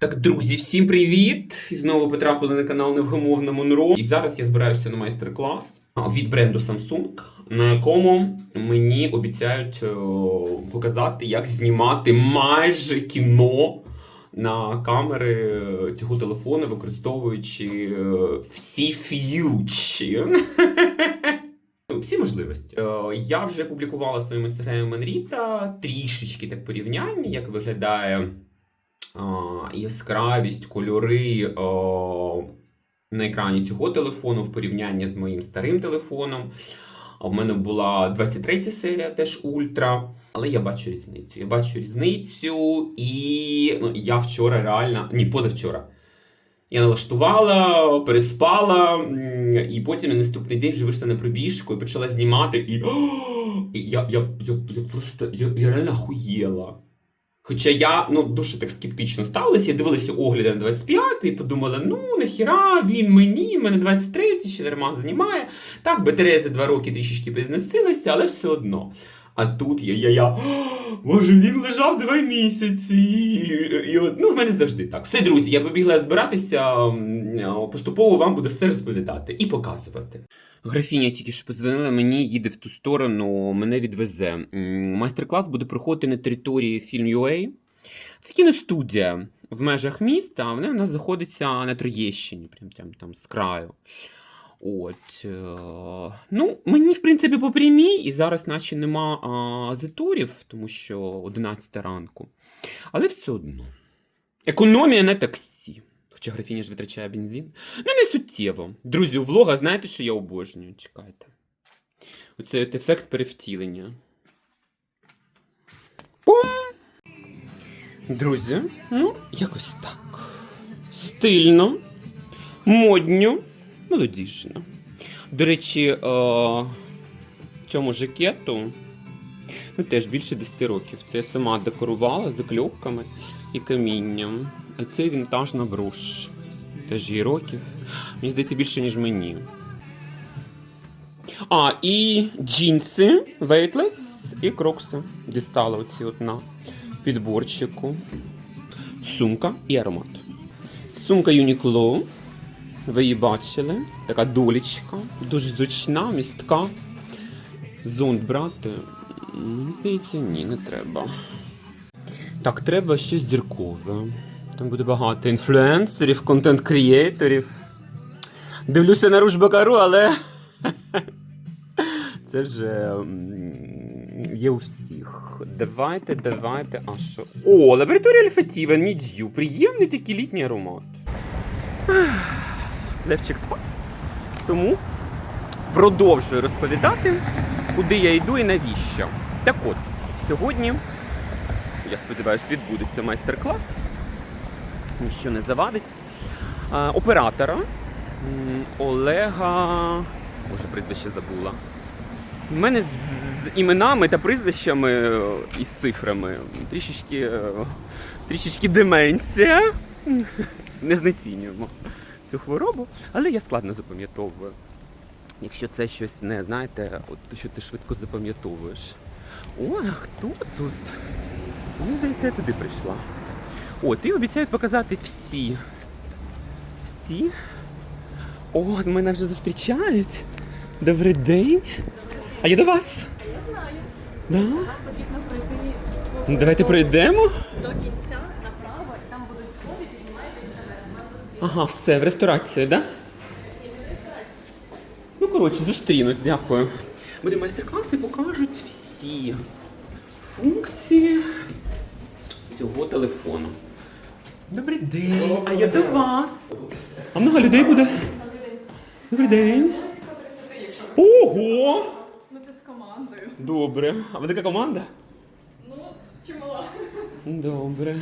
Так, друзі, всім привіт! І знову потрапили на канал Невгомовна Монро. І зараз я збираюся на майстер-клас від бренду Samsung, на якому мені обіцяють е, показати, як знімати майже кіно на камери цього телефону, використовуючи е, всі ф'ючі. Всі можливості. Е, Я вже публікувала в своєму інстаграмі Менріта трішечки так порівняння, як виглядає яскравість, кольори на екрані цього телефону в порівнянні з моїм старим телефоном. А в мене була 23 серія, теж ультра. Але я бачу різницю. Я бачу різницю, і ну, я вчора реально, ні, позавчора. Я налаштувала, переспала, і потім на наступний день вже вийшла на пробіжку і почала знімати. І, і я, я, я, я просто я, я реально охуєла. Хоча я ну, дуже так скептично ставилася, дивилися огляди на 25 і подумала, ну нахіра, він мені, мене 23 ще нормально знімає. Так, батарея за два роки трішечки призносилася, але все одно. А тут я, я, я, боже, він лежав два місяці. І, і, ну, в мене завжди так. Все, друзі, я побігла збиратися, поступово вам буду все розповідати і показувати. Графіня тільки що позвонила мені, їде в ту сторону, мене відвезе. Майстер-клас буде проходити на території Film.ua. Це кіностудія в межах міста, вона в нас знаходиться на Троєщині, прям там, там з краю. От, е, ну, мені, в принципі, по прямій, і зараз наче нема а, заторів, тому що 11 ранку. Але все одно. Економія на таксі. Хоча графіня ж витрачає бензин. Ну, не суттєво. Друзі, у влога знаєте, що я обожнюю? Чекайте. Оцей от ефект перевтілення. Пум! Друзі, ну, якось так. Стильно, модньо, мелодічно. До речі, е, цьому жакету ну, теж більше 10 років. Це я сама декорувала закльопками і камінням. А це вінтажна бруш. Теж їй років. Мені здається, більше, ніж мені. А, і джинси Weightless і крокси. Дістала оці от на підборчику. Сумка і аромат. Сумка Uniqlo. Ви її бачили. Така долічка. Дуже зручна, містка. Зонт брати. Мені здається, ні, не треба. Так, треба щось зіркове. Там буде багато інфлюенсерів, контент-крієторів. Дивлюся на Ружбакару, але. Це вже є у всіх. Давайте, давайте. А що? О, лабораторія Альфатіва, Мід'ю. Приємний такий літній аромат. Левчик спав. Тому продовжую розповідати, куди я йду і навіщо. Так от, сьогодні, я сподіваюся, відбудеться майстер-клас. Ніщо не завадить. Оператора Олега. Боже, прізвище забула. У мене з, з іменами та прізвищами е, і з цифрами трішечки, е, трішечки деменція. Не знецінюємо цю хворобу, але я складно запам'ятовую. Якщо це щось не, знаєте, от що ти швидко запам'ятовуєш. О, а хто тут? Мені здається, я туди прийшла. От, і обіцяють показати всі. Всі. О, мене вже зустрічають. Добрий день. А я до вас. А Я знаю. Да? Давайте пройдемо. до кінця Ага, все, в ресторацію, так? Да? Ну, коротше, зустрінуть, дякую. Буде майстер-клас і покажуть всі функції цього телефону. Добрий день, а я до вас. А много людей буде? Добрий день. Близько 30. Ого! Ну це з командою. Добре. А ви така команда? Ну, чимала. Добре.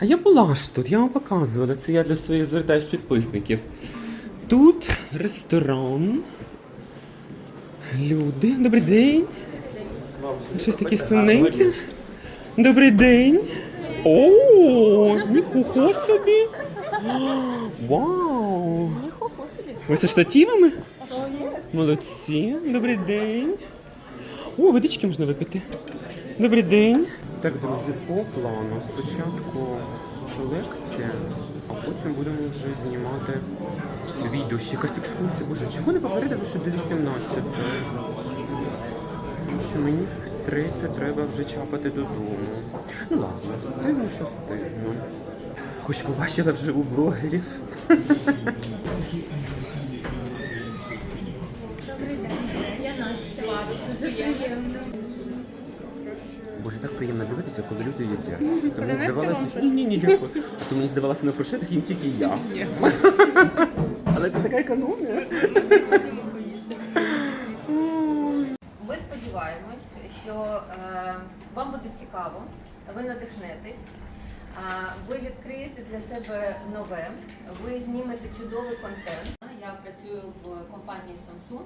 А я була ж тут, я вам показувала. Це я для своїх звертаюсь підписників. Тут ресторан. Люди. Добрий день. Щось таке сумненьке. Добрий день. О, ніхуho собі. Вау. Ви зі штативами? Молодці. Добрий день. О, водички можна випити. Добрий день. Так, друзі, по плану. Спочатку лекція, а потім будемо вже знімати відео. Якась екскурсія. Боже, чого не попередили, що до 18? Тому що мені в 30 треба вже чапати додому. Ну ладно, встигну, що встигну. Хоч побачила вже у блогерів. Добрий день. Я Настя. Дуже приємно. Боже, так приємно дивитися, коли люди їдять. То мені здавалося, що ні, ні, дякую. То мені здавалося на фуршетах їм тільки я. Але це така економія. Ми сподіваємось, що е, вам буде цікаво, ви надихнетесь, е, ви відкриєте для себе нове, ви знімете чудовий контент. Я працюю в компанії Samsung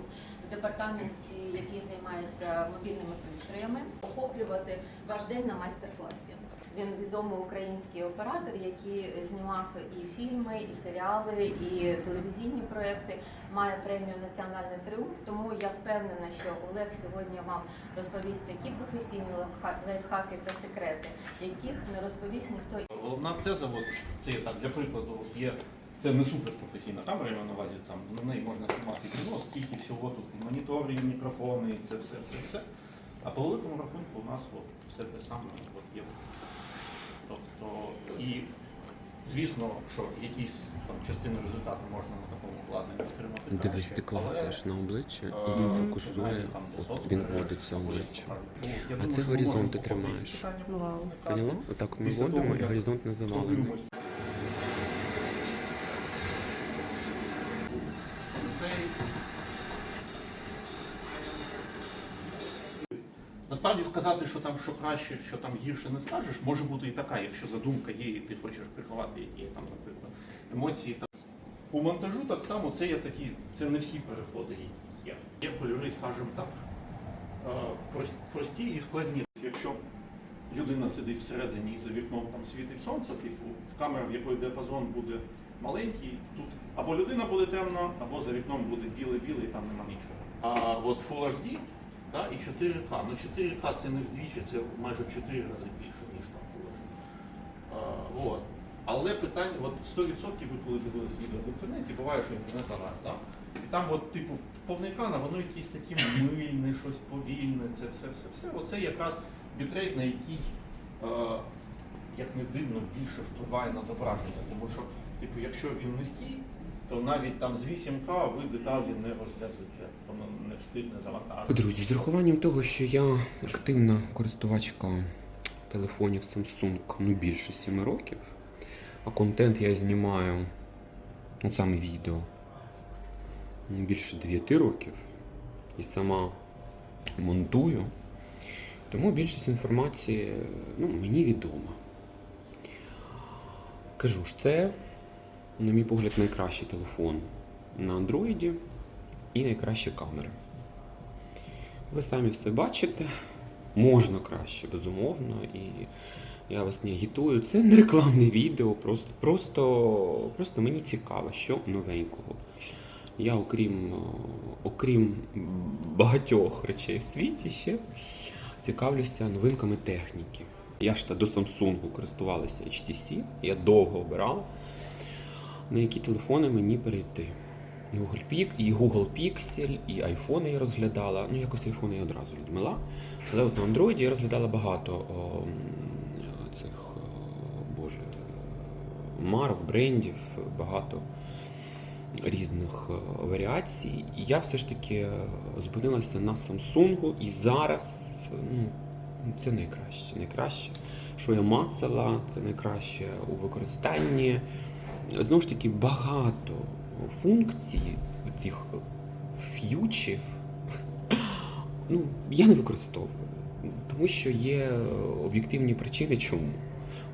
в департаменті, який займається мобільними пристроями, охоплювати ваш день на майстер-класі. Він відомий український оператор, який знімав і фільми, і серіали, і телевізійні проекти. Має премію Національний тріумф. Тому я впевнена, що Олег сьогодні вам розповість такі професійні лайфха- лайфхаки та секрети, яких не розповість ніхто Головна теза, от, це так, для прикладу, є це не суперпрофесійна камера, я маю на увазі сам на неї можна знімати кіно, скільки всього тут і монітори, і мікрофони, і це все, це все. А по великому рахунку у нас от, все те саме от, є. Тобто, і звісно, що якісь там частини результату можна на такому обладнанні отримати. Дивись, краще, ти клацаєш але, на обличчя, е, і він фокусує, там для от він вводиться обличчя. Ну, А це що ми горизонт ти тримаєш. Поняла? Отак ми Після вводимо і горизонт не завалений. Там що краще, що там гірше не скажеш, може бути і така, якщо задумка є, і ти хочеш приховати якісь там, наприклад, емоції. У монтажу так само це є такі, це не всі переходи, які є. Є кольори, скажімо так, е, прості і складні. Якщо людина сидить всередині і за вікном там світить сонце, типу камера, в якої діапазон буде маленький, тут або людина буде темна, або за вікном буде біле-біле, і там нема нічого. А от Full HD да, і 4К. Ну 4К це не вдвічі, це майже в 4 рази більше, ніж там Full HD. Але питання, от 100% ви коли дивились відео в інтернеті, буває, що інтернет авар, да? І там, от, типу, повний екран, воно якесь таке мильне, щось повільне, це все, все, все. Оце якраз бітрейт, на який, е, як не дивно, більше впливає на зображення. Тому що, типу, якщо він низький, то навіть там з 8К ви деталі не розглядуєте, воно не встигне завантажити. Друзі, з урахуванням того, що я активна користувачка телефонів Samsung ну, більше 7 років, а контент я знімаю, ну саме відео, більше 9 років і сама монтую, тому більшість інформації ну, мені відома. Кажу ж, це, на мій погляд, найкращий телефон на Android і найкращі камери. Ви самі все бачите. Можна краще, безумовно, і я вас не агітую. Це не рекламне відео, просто, просто, просто мені цікаво, що новенького. Я, окрім, окрім багатьох речей в світі, ще цікавлюся новинками техніки. Я ж та до Samsung користувалася HTC, я довго обирав, на які телефони мені перейти. Google Pix, і Google Pixel, і iPhone я розглядала. Ну, якось iPhone я одразу відмила. Але от на Android я розглядала багато о, цих, о, боже, марок, брендів, багато різних варіацій. І я все ж таки е, зупинилася на Samsung, і зараз ну, це найкраще. Найкраще, що я мацала, це найкраще у використанні. Знову ж таки, багато функцій цих ф'ючів ну, я не використовую. Тому що є об'єктивні причини, чому.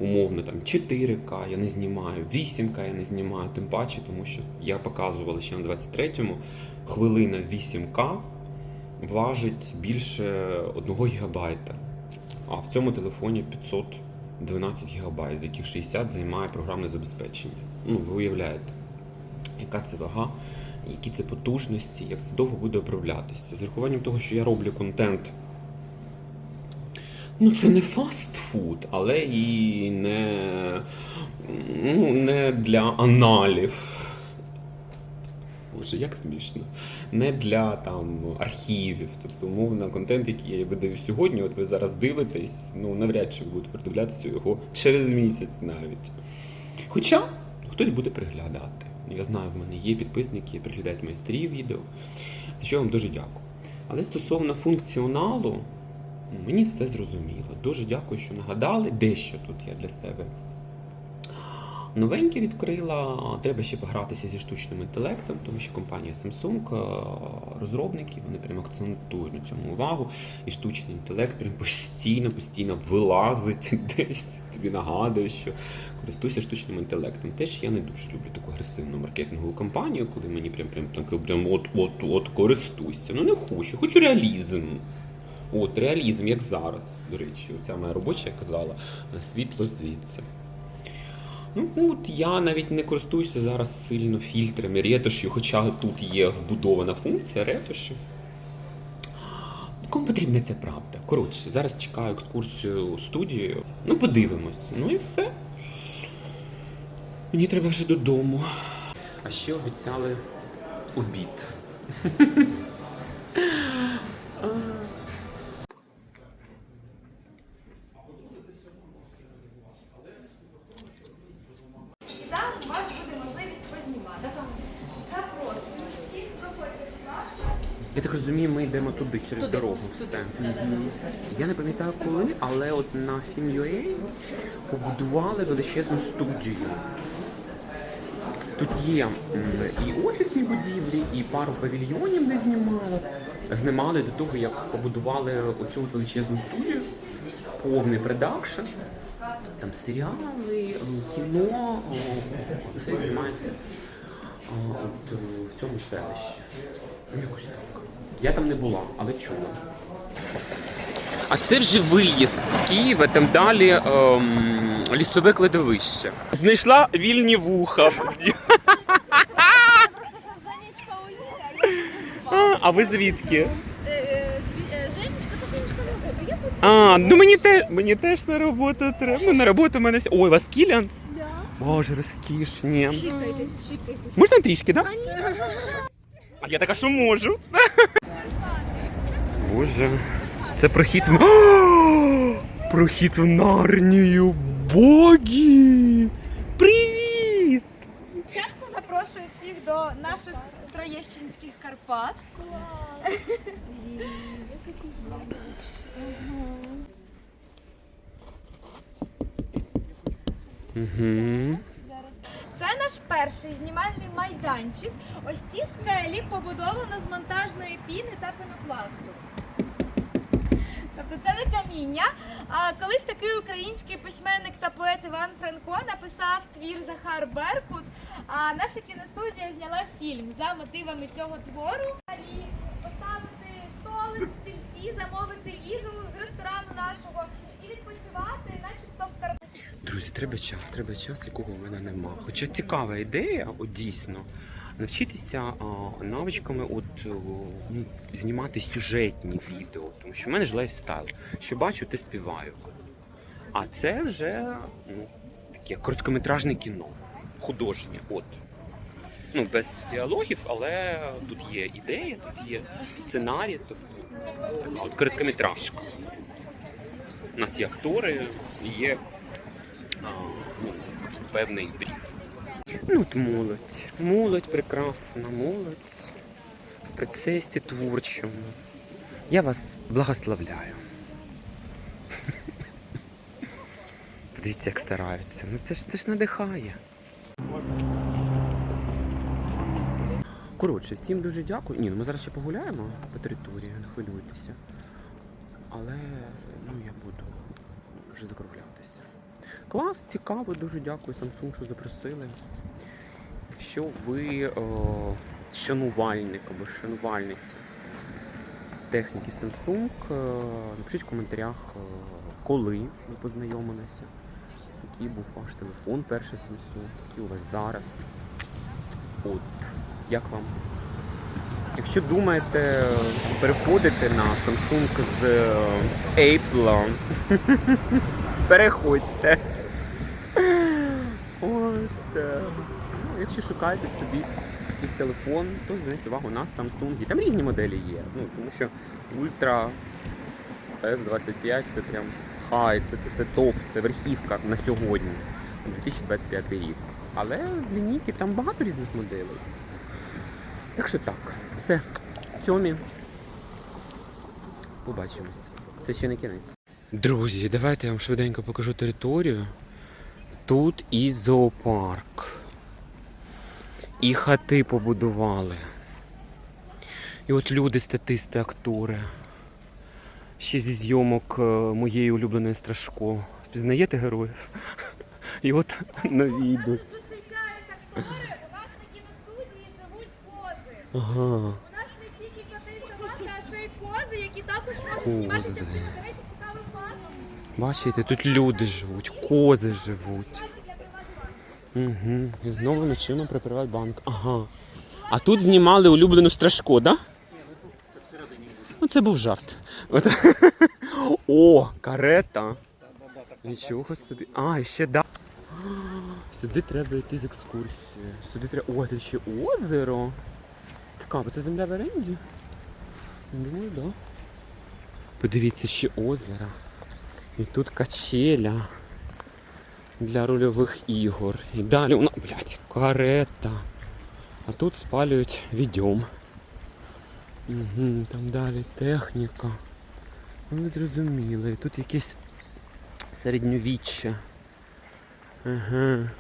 Умовно, там 4К я не знімаю, 8К я не знімаю, тим паче, тому що я показувала ще на 23-му, хвилина 8К важить більше 1 гігабайта. А в цьому телефоні 512 гігабайт, з яких 60 займає програмне забезпечення. Ну, ви уявляєте, яка це вага, які це потужності, як це довго буде управлятися. З урахуванням того, що я роблю контент Ну, це не фастфуд, але і не, ну, не для аналів. Боже, як смішно. Не для там архівів. Тобто, умовно, контент, який я видаю сьогодні, от ви зараз дивитесь, ну навряд чи ви будете придивлятися його через місяць навіть. Хоча хтось буде приглядати. Я знаю, в мене є підписники, які приглядають мої старі відео, за що вам дуже дякую. Але стосовно функціоналу, мені все зрозуміло. Дуже дякую, що нагадали, дещо тут я для себе новеньке відкрила. Треба ще погратися зі штучним інтелектом, тому що компанія Samsung, е, розробники, вони прямо акцентують на цьому увагу. І штучний інтелект прям постійно, постійно вилазить десь. Тобі нагадує, що користуйся штучним інтелектом. Теж я не дуже люблю таку агресивну маркетингову кампанію, коли мені прям прям так прям от от от користуйся. Ну не хочу, хочу реалізм. От реалізм, як зараз. До речі, оця моя робоча казала світло звідси. Ну, от я навіть не користуюся зараз сильно фільтрами ретушю, хоча тут є вбудована функція ретуші. Кому потрібна ця правда? Коротше, зараз чекаю екскурсію студію. Ну, подивимось. Ну і все. Мені треба вже додому. А ще обіцяли обід. Я так розумію, ми йдемо туди через Туди, дорогу. Все. Да-да-да. Мгм. Я не пам'ятаю коли, але от на Film.ua побудували величезну студію. Тут є м, і офісні будівлі, і пару павільйонів не знімали. Знімали до того, як побудували оцю от величезну студію, повний продакшн. Там серіали, м, кіно, о, все знімається а, от, е, в цьому селищі. Ну, Якось так. Я там не була, але чула. А це вже виїзд з Києва, там далі ем, лісове кладовище. Знайшла вільні вуха. А, а ви звідки? Женечка, та Женечка роботу. Я тут. А, ну мені теж мені теж на роботу треба. Ну, на роботу в мене. вся- Ой, вас кілян? Боже, розкішні. Чікайтесь, чікайтесь. Можна трішки, так? Да? А я така, що можу. Боже, це прохід в прохід в Нарнію. Богі! Привіт! Спочатку запрошую всіх до наших троєщинських Карпат. Угу. Наш перший знімальний майданчик. Ось ці скелі побудовано з монтажної піни та пенопласту. Тобто це не каміння. А колись такий український письменник та поет Іван Франко написав твір Захар Беркут. А наша кіностудія зняла фільм за мотивами цього твору. Поставити столик, стільці, замовити їжу з ресторану нашого і відпочивати, начебто в Карпатах. Друзі, треба час, треба час, якого в мене нема. Хоча цікава ідея, от дійсно, навчитися а, навичками от, о, ну, знімати сюжетні відео. Тому що в мене ж лайфстайл. Що бачу, те співаю. А це вже ну, таке короткометражне кіно, художнє. От. Ну, без діалогів, але тут є ідея, тут є сценарій, тобто от короткометражка. У нас є актори, є а, ну, певний бриф. Ну, от молодь. Молодь прекрасна, молодь в процесі творчому. Я вас благословляю. Подивіться, як стараються. Ну це ж це ж надихає. Коротше, всім дуже дякую. Ні, ну ми зараз ще погуляємо по території, не хвилюйтеся. Але ну я буду вже закруглятися. Клас, цікаво, дуже дякую Samsung, що запросили. Якщо ви е, шанувальник або шанувальниця техніки Samsung, е, напишіть в коментарях, е, коли ви познайомилися, який був ваш телефон, перший Samsung, який у вас зараз. От, як вам? Якщо думаєте переходити на Samsung з Apple, переходьте. Е, ну, якщо шукаєте собі якийсь телефон, то зверніть увагу на Samsung. Там різні моделі є. Ну, тому що Ultra S25 це прям хай, це, це топ, це верхівка на сьогодні, 2025 рік. Але в лінійці там багато різних моделей. Так що так, все. Цьомі. Побачимось. Це ще не кінець. Друзі, давайте я вам швиденько покажу територію. Тут і зоопарк. І хати побудували. І от люди, статисти, актори. Ще зі зйомок е, моєї улюбленої страшко. Впізнаєте героїв? І от нові йдуть. Ага. У нас не тільки коти і собаки, а ще й кози, які також можуть знімати Кози. частину. До речі, цікавий факт. Бачите, тут люди живуть, кози живуть. Угу. І знову ночима про Приватбанк. Ага. А тут знімали улюблену да? Це всередині буде. Ну, це був жарт. От. О, карета. Нічого собі. А, і ще да. Сюди треба йти з екскурсією. Сюди треба. О, тут ще озеро. Цікаво, це земля в оренді? Думаю, да. Подивіться, ще озеро. І тут качеля для рольових ігор. І далі нас, блядь, карета. А тут спалюють відьом. Угу, там далі техніка. Ну, ви зрозуміли, тут якесь середньовіччя. Ага.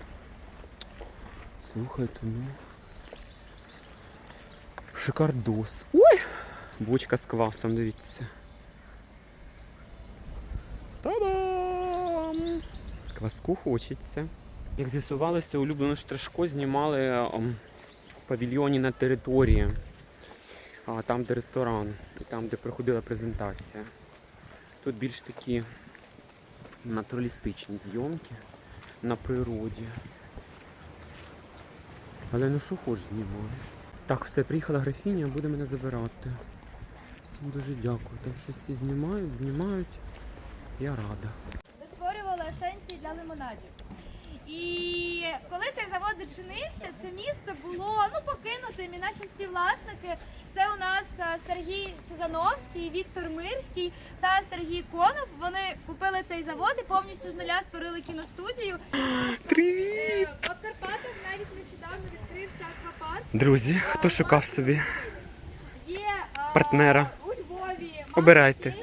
Слухайте, ну. Шикардос. Ой! Бочка з квасом, дивіться. Кваску хочеться. Як з'ясувалося, улюблену штришко знімали ем, в павільйоні на території. Там, де ресторан, і там, де проходила презентація. Тут більш такі натуралістичні зйомки на природі. Але ну що хоч знімаю. Так, все, приїхала графіня, буде мене забирати. Всім дуже дякую. Там щось всі знімають, знімають. Я рада. Есенції для лимонадів. І коли цей завод зачинився, це місце було ну покинутим. І наші співвласники це у нас е, Сергій Сазановський, Віктор Мирський та Сергій Конов. Вони купили цей завод і повністю з нуля створили кіностудію. Привіт! Е, В Карпатах навіть нещодавно відкрився аквапарк. Друзі, хто шукав собі? Є е, Партнера. у Львові. Обирайте.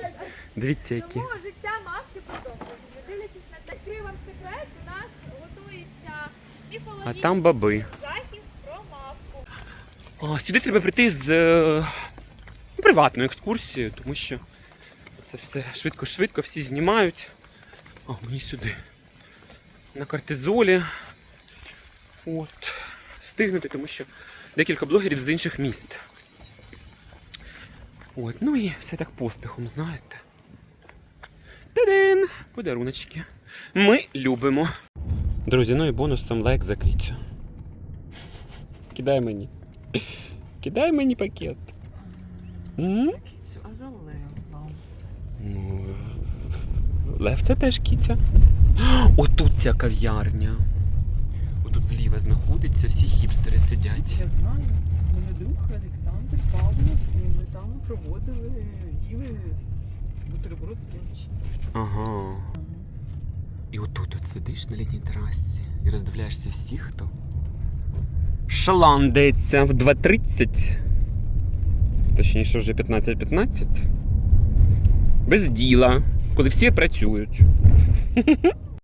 Дивіться, які. Тому життя мавки продовжується. Не Дивлячись на те, Відкрию вам секрет, у нас готується А там баби. А, сюди треба прийти з е, приватною екскурсією, тому що це все швидко-швидко всі знімають. А мені сюди. На кортизолі. От. Встигнути, тому що декілька блогерів з інших міст. От, ну і все так поспіхом, знаєте. Та-дин! Подаруночки. Ми любимо. Друзі, ну і бонусом лайк за кицю. Кидай мені. Кидай мені пакет. М? Кіцю, а за лева. Ну, Лев це теж кіця. Отут ця кав'ярня. Отут зліва знаходиться, всі хіпстери сидять. Я знаю, у мене друг Олександр Павлов, і ми там проводили, їли з- бутерброд з. Ага. І отут от сидиш на літній терасі і роздивляєшся всіх, хто шаландиться в 2.30. Точніше, вже 15.15. Без діла, коли всі працюють.